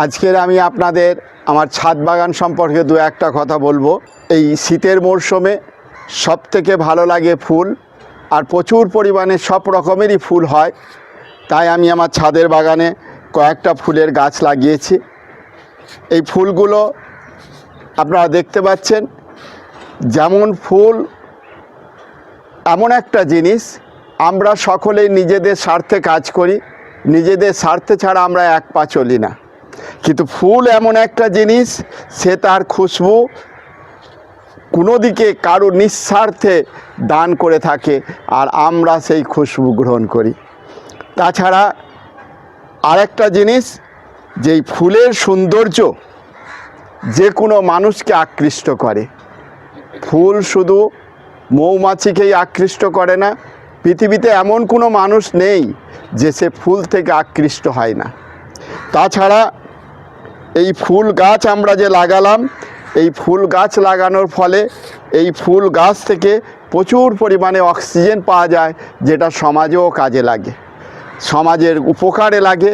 আজকের আমি আপনাদের আমার ছাদ বাগান সম্পর্কে দু একটা কথা বলব। এই শীতের মরশুমে সব থেকে ভালো লাগে ফুল, আর প্রচুর পরিমাণে সব রকমেরই ফুল হয়। তাই আমি আমার ছাদের বাগানে কয়েকটা ফুলের গাছ লাগিয়েছি। এই ফুলগুলো আপনারা দেখতে পাচ্ছেন, যেমন ফুল, এমন একটা জিনিস, আমরা সকলেই নিজেদের স্বার্থে কাজ করি, নিজেদের স্বার্থে ছাড়া আমরা এক পা চলি না। কিন্তু ফুল এমন একটা জিনিস, সে তার খুশবু কোনো দিকে কারও নিঃস্বার্থে দান করে থাকে আর আমরা সেই খুশবু গ্রহণ করি। তাছাড়া আরেকটা জিনিস, যেই ফুলের সৌন্দর্য যে কোনো মানুষকে আকৃষ্ট করে। ফুল শুধু মৌমাছিকেই আকৃষ্ট করে না, পৃথিবীতে এমন কোনো মানুষ নেই যে সে ফুল থেকে আকৃষ্ট হয় না। তাছাড়া এই ফুল গাছ আমরা যে লাগালাম, এই ফুল গাছ লাগানোর ফলে এই ফুল গাছ থেকে প্রচুর পরিমাণে অক্সিজেন পাওয়া যায়, যেটা সমাজেও কাজে লাগে। সমাজের উপকারে লাগে,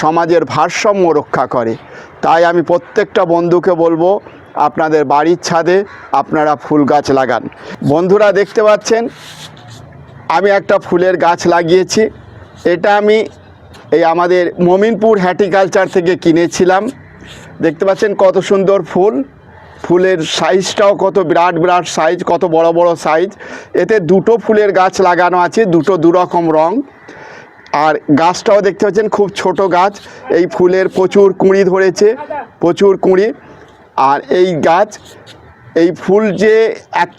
সমাজের ভারসাম্য রক্ষা করে। তাই আমি প্রত্যেকটা বন্ধুকে বলব, আপনাদের বাড়ির ছাদে আপনারা ফুল গাছ লাগান। বন্ধুরা দেখতে পাচ্ছেন, আমি একটা ফুলের গাছ লাগিয়েছি। এটা আমি এই আমাদের মমিনপুর হ্যাটিকালচার থেকে কিনেছিলাম। দেখতে পাচ্ছেন কত সুন্দর ফুল। ফুলের সাইজটাও কত বিরাট বিরাট সাইজ, কত বড় বড় সাইজ। এতে দুটো ফুলের গাছ লাগানো আছে, দুটো দুরকম রং। আর গাছটাও দেখতে পাচ্ছেন খুব ছোট গাছ। এই ফুলের প্রচুর কুঁড়ি ধরেছে, প্রচুর কুঁড়ি। আর এই গাছ, এই ফুল যে এত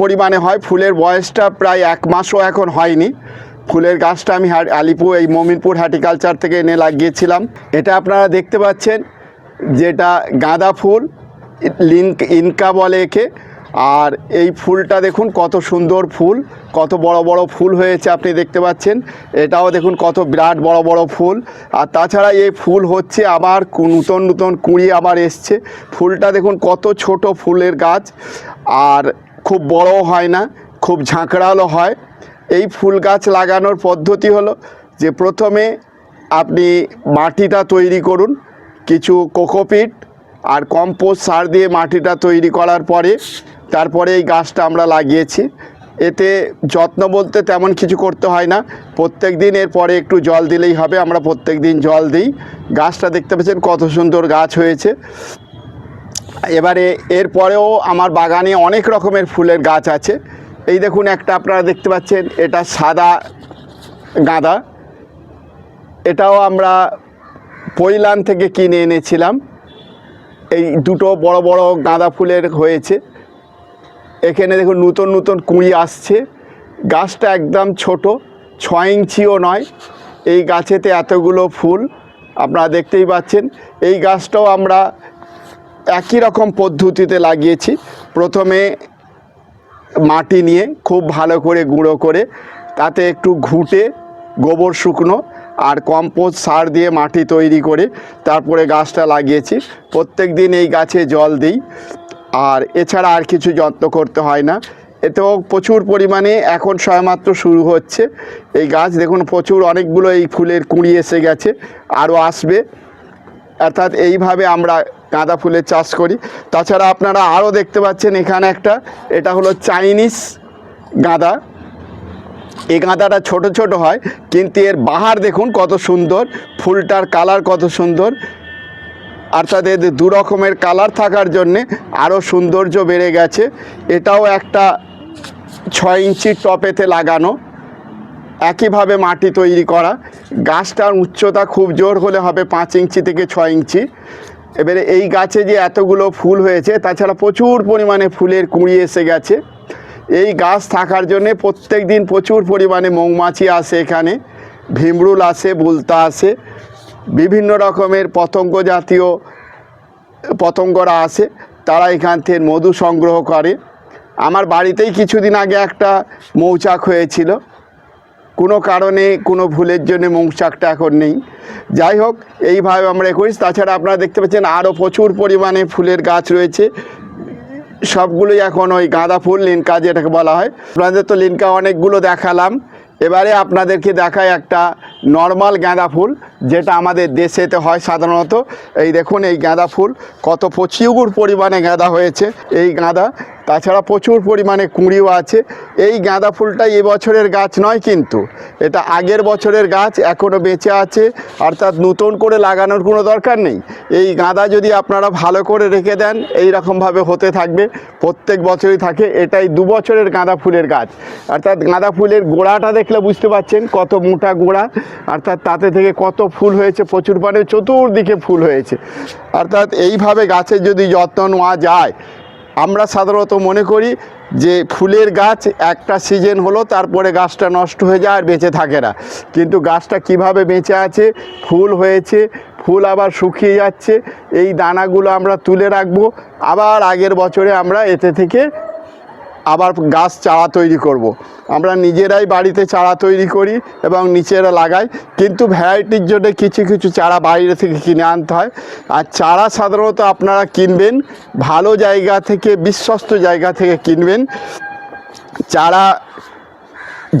পরিমাণে হয়, ফুলের বয়সটা প্রায় এক মাসও এখন হয়নি। ফুলের গাছটা আমি আলিপুর, এই মমিনপুর হ্যাটিকালচার থেকে এনে লাগিয়েছিলাম। এটা আপনারা দেখতে পাচ্ছেন যেটা গাঁদা ফুল লিঙ্ক ইনকা বলে একে, আর এই ফুলটা দেখুন কত সুন্দর ফুল, কত বড় বড় ফুল হয়েছে আপনি দেখতে পাচ্ছেন। এটাও দেখুন কত বিরাট বড় বড় ফুল। আর তাছাড়া এই ফুল হচ্ছে আবার নূতন নূতন কুঁড়ি আবার এসছে। ফুলটা দেখুন কত ছোট ফুলের গাছ, আর খুব বড় হয় না, খুব ঝাঁকড়ালো হয়। এই ফুল গাছ লাগানোর পদ্ধতি হলো যে প্রথমে আপনি মাটিটা তৈরি করুন কিছু কোকোপিট আর কম্পোস্ট সার দিয়ে মাটিটা তৈরি করার পরে তারপরে এই গাছটা আমরা লাগিয়েছি। এতে যত্ন বলতে তেমন কিছু করতে হয় না। প্রত্যেক দিন এরপরে একটু জল দিলেই হবে, আমরা প্রত্যেক দিন জল দিই। গাছটা দেখতে পাচ্ছেন কত সুন্দর গাছ হয়েছে। এবারে এরপরেও আমার বাগানে অনেক রকমের ফুলের গাছ আছে। এই দেখুন একটা আপনারা দেখতে পাচ্ছেন, এটা সাদা গাঁদা। এটাও আমরা পৈলান থেকে কিনে এনেছিলাম। এই দুটো বড় বড় গাঁদা ফুলের হয়েছে। এখানে দেখুন নতুন নতুন কুঁড়ি আসছে। গাছটা একদম ছোট ছ ইঞ্চিও নয়। এই গাছেতে এতগুলো ফুল আপনারা দেখতেই পাচ্ছেন। এই গাছটাও আমরা একই রকম পদ্ধতিতে লাগিয়েছি। প্রথমে মাটি নিয়ে খুব ভালো করে গুঁড়ো করে, তাতে একটু ঘুঁটে গোবর শুকনো আর কম্পোস্ট সার দিয়ে মাটি তৈরি করে তারপরে গাছটা লাগিয়েছি। প্রত্যেক দিন এই গাছে জল দিই। আর এছাড়া আর কিছু যত্ন করতে হয় না। এতেও প্রচুর পরিমাণে এখন সবেমাত্র শুরু হচ্ছে। এই গাছ দেখুন প্রচুর অনেকগুলো এই ফুলের কুঁড়ি এসে গেছে, আরও আসবে। অর্থাৎ এইভাবে আমরা গাঁদা ফুলের চাষ করি। তাছাড়া আপনারা আরও দেখতে পাচ্ছেন এখানে একটা, এটা হলো চাইনিজ গাঁদা। এই গাঁদাটা ছোট ছোট হয়, কিন্তু এর বাহার দেখুন কত সুন্দর, ফুলটার কালার কত সুন্দর। আর এদের দু রকমের কালার থাকার জন্যে আরও সৌন্দর্য বেড়ে গেছে। এটাও একটা ছয় ইঞ্চির টপেতে লাগানো, একইভাবে মাটি তৈরি করা। গাছটার উচ্চতা খুব জোর হলে হবে পাঁচ ইঞ্চি থেকে ছয় ইঞ্চি। এবারে এই গাছে যে এতগুলো ফুল হয়েছে, তাছাড়া প্রচুর পরিমাণে ফুলের কুঁড়ি এসে গেছে। এই গাছ থাকার জন্যে প্রত্যেক দিন প্রচুর পরিমাণে মৌমাছি আসে এখানে, ভিমরুল আসে, বুলতা আসে, বিভিন্ন রকমের পতঙ্গ জাতীয় পতঙ্গরা আসে, তারা এখান থেকে মধু সংগ্রহ করে। আমার বাড়িতেই কিছুদিন আগে একটা মৌচাক হয়েছিল। কোনো কারণে, কোনো ভুলের জন্য মৌচাকটা এখন নেই। যাই হোক, এইভাবে আমরা করি তাছাড়া আপনারা দেখতে পাচ্ছেন আরও প্রচুর পরিমাণে ফুলের গাছ রয়েছে। সবগুলোই এখন ওই গাঁদা ফুল লিনকা যেটাকে বলা হয়। আপনাদের তো লিনকা অনেকগুলো দেখালাম। এবারে আপনাদেরকে দেখায় একটা নর্মাল গাঁদা ফুল, যেটা আমাদের দেশেতে হয় সাধারণত। এই দেখুন, এই গাঁদা ফুল, কত প্রচুর পরিমাণে গাঁদা হয়েছে এই গাঁদা। তাছাড়া প্রচুর পরিমাণে কুঁড়িও আছে। এই গাঁদা ফুলটা এবছরের গাছ নয় কিন্তু, এটা আগের বছরের গাছ এখনও বেঁচে আছে অর্থাৎ নতুন করে লাগানোর কোনো দরকার নেই। এই গাঁদা যদি আপনারা ভালো করে রেখে দেন এই রকমভাবে হতে থাকবে, প্রত্যেক বছরই থাকে, এটাই দু বছরের গাঁদা ফুলের গাছ। অর্থাৎ গাঁদা ফুলের গোড়াটা দেখলে বুঝতে পারছেন কত মোটা গোড়া অর্থাৎ তাতে থেকে কত ফুল হয়েছে, প্রচুর পরিমাণে চতুর্দিকে ফুল হয়েছে। অর্থাৎ এইভাবে গাছের যদি যত্ন নেওয়া যায়, আমরা সাধারণত মনে করি যে ফুলের গাছ একটা সিজন হলো, তারপরে গাছটা নষ্ট হয়ে যায় আর বেঁচে থাকে না। কিন্তু গাছটা কীভাবে বেঁচে আছে, ফুল হয়েছে, ফুল আবার শুকিয়ে যাচ্ছে, এই দানাগুলো আমরা তুলে রাখব। আবার আগের বছরে আমরা এতে থেকে আবার গাছ চারা তৈরি করব। আমরা নিজেরাই বাড়িতে চারা তৈরি করি এবং নিচেরা লাগাই। কিন্তু ভ্যারাইটির জন্য কিছু কিছু চারা বাইরে থেকে কিনে আনতে হয়। আর চারা সাধারণত আপনারা কিনবেন, ভালো জায়গা থেকে, বিশ্বস্ত জায়গা থেকে কিনবেন। চারা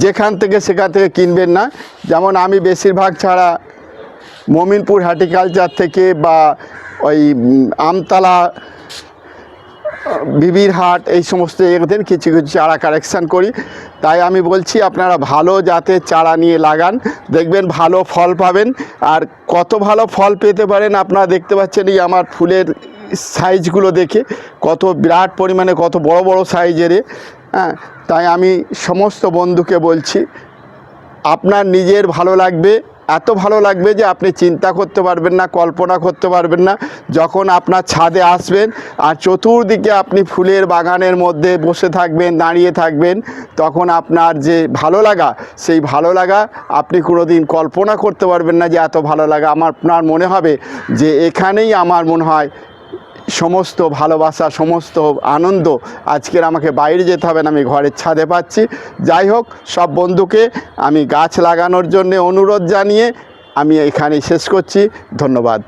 যেখান থেকে সেখান থেকে কিনবেন না। যেমন আমি বেশিরভাগ ছাড়া মমিনপুর হর্টিকালচার থেকে বা ওই আমতলা বিবির হাট, এই সমস্ত জায়গাতে কিছু কিছু চারা কালেকশান করি। তাই আমি বলছি, আপনারা ভালো জাতের চারা নিয়ে লাগান। দেখবেন ভালো ফল পাবেন। আর কত ভালো ফল পেতে পারেন আপনারা দেখতে পাচ্ছেন এই আমার ফুলের সাইজগুলো দেখে। কত বিরাট পরিমাণে, কত বড় বড় সাইজের হ্যাঁ তাই আমি সমস্ত বন্ধুকে বলছি, আপনার নিজের ভালো লাগবে। এত ভালো লাগবে যে আপনি চিন্তা করতে পারবেন না, কল্পনা করতে পারবেন না। যখন আপনার ছাদে আসবেন আর চতুর্দিকে আপনি ফুলের বাগানের মধ্যে বসে থাকবেন, দাঁড়িয়ে থাকবেন, তখন আপনার যে ভালো লাগা, সেই ভালো লাগা আপনি কোনো দিন কল্পনা করতে পারবেন না যে এত ভালো লাগা। আমার, আপনার মনে হবে যে এখানেই আমার মনে হয় সমস্ত ভালোবাসা, সমস্ত আনন্দ আজকের আমাকে বাইরে যেতে হবে না, আমি ঘরের ছাদে পাচ্ছি। যাই হোক, সব বন্ধুকে আমি গাছ লাগানোর জন্য অনুরোধ জানিয়ে আমি এখানেই শেষ করছি। ধন্যবাদ।